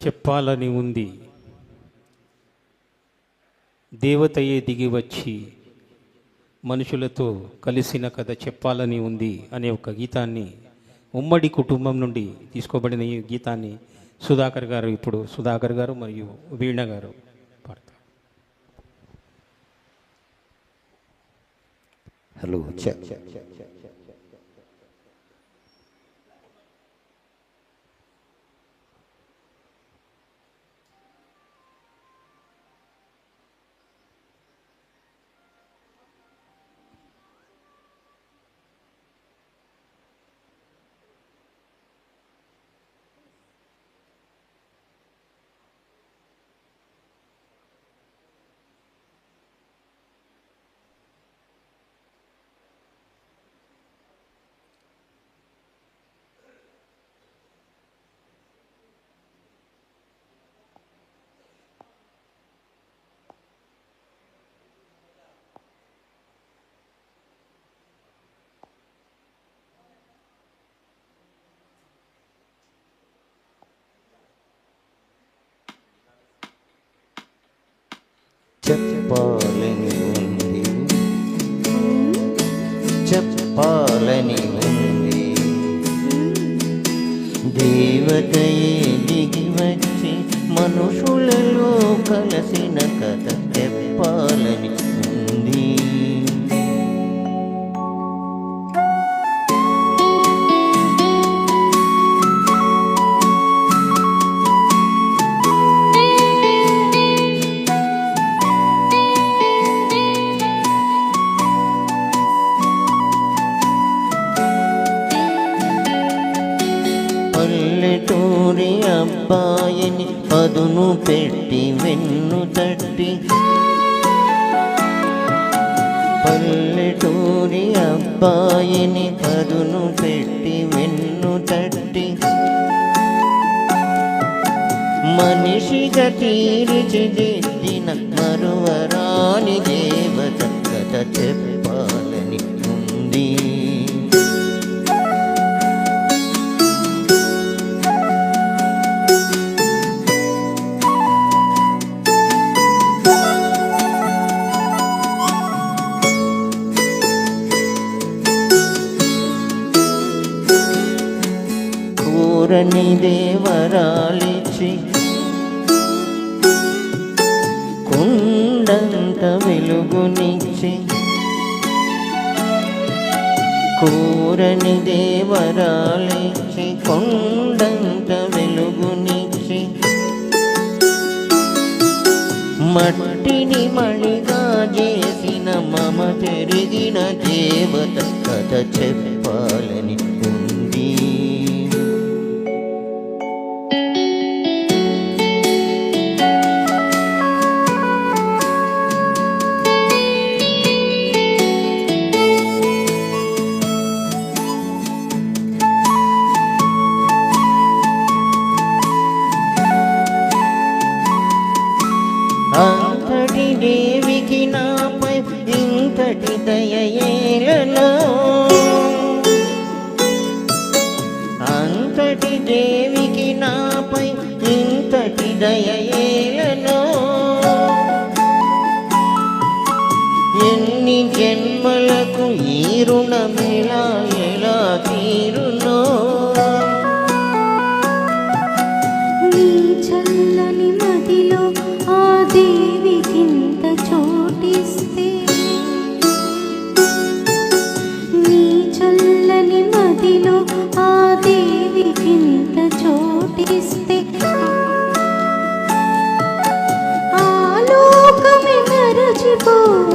చెప్పాలని ఉంది. దేవతయే దిగి వచ్చి మనుషులతో కలిసిన కథ చెప్పాలని ఉంది అనే ఒక గీతాన్ని ఉమ్మడి కుటుంబం నుండి తీసుకోబడిన ఈ గీతాన్ని సుధాకర్ గారు ఇప్పుడు సుధాకర్ గారు మరియు వీణ గారు အဲ့လိုချက် చెప్పాలని ఉంది. చెప్పాలని ఉంది. దేవతయే దిగి వచ్చి మనుషులలో కలిసిన కథ చెప్పాలని పల్లెటూరి అబ్బాయిని పదును పెట్టి వెన్ను తట్టి. పల్లెటూరి అబ్బాయిని పదును పెట్టి వెన్ను తట్టి. మనిషిగా తీర్చిదిద్దిన మరువరాని దేవత కథ చెప్పాలి. కూరని దేవరాలిచి కుండంత వెలుగునిచ్చి కూరని దేవరాలిచ్చి కొండంత వెలుగునిచ్చి మట్టిని మణిగా చేసిన మమ పెరిగిన దేవత కథ చెప్పాలని దయయేలలో అంతటి దేవికి నాపై ఇంతటి దయయేలలో ఎన్ని జన్మలకు ఈ రుణమిలా